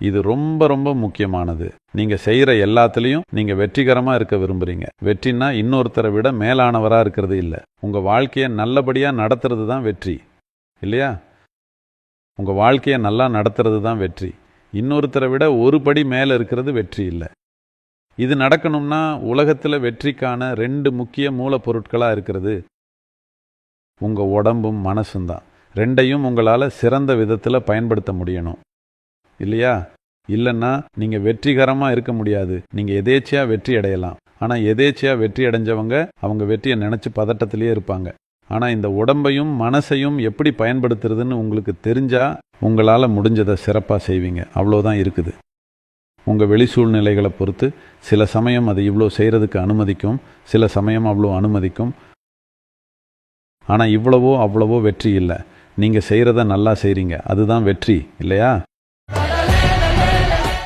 இது ரொம்ப ரொம்ப முக்கியமானது. நீங்க செய்யற எல்லாத்துலயும் நீங்க வெற்றிகரமா இருக்க விரும்புறீங்க. வெற்றினா இன்னொருத்தரை விட மேலானவரா இருக்கிறது இல்ல. உங்க வாழ்க்கையை நல்லபடியா நடத்துறது தான் வெற்றி. இல்லையா? உங்க வாழ்க்கையை நல்லா நடத்துறது தான் வெற்றி. இன்னொருத்தரை விட ஒரு படி மேல இருக்கிறது வெற்றி இல்லை. இது நடக்கணும்னா உலகத்தில் வெற்றிக்கான ரெண்டு முக்கிய மூலப்பொருட்களாக இருக்கிறது உங்கள் உடம்பும் மனசும் தான். ரெண்டையும் உங்களால் சிறந்த விதத்தில் பயன்படுத்த முடியணும். இல்லையா? இல்லைன்னா நீங்க வெற்றிகரமா இருக்க முடியாது. நீங்க எதேச்சியா வெற்றி அடையலாம். ஆனா எதேச்சியா வெற்றி அடைஞ்சவங்க அவங்க வெற்றியை நினைச்சு பதட்டத்திலேயே இருப்பாங்க. ஆனா இந்த உடம்பையும் மனசையும் எப்படி பயன்படுத்துறதுன்னு உங்களுக்கு தெரிஞ்சா உங்களால் முடிஞ்சதை சிறப்பாக செய்வீங்க. அவ்வளோதான் இருக்குது. உங்கள் வெளி சூழ்நிலைகளை பொறுத்து சில சமயம் அது இவ்வளோ செய்கிறதுக்கு அனுமதிக்கும் சில சமயம் அவ்வளோ அனுமதிக்கும். ஆனால் இவ்வளவோ அவ்வளவோ வெற்றி இல்லை. நீங்கள் செய்கிறத நல்லா செய்கிறீங்க அதுதான் வெற்றி இல்லையா?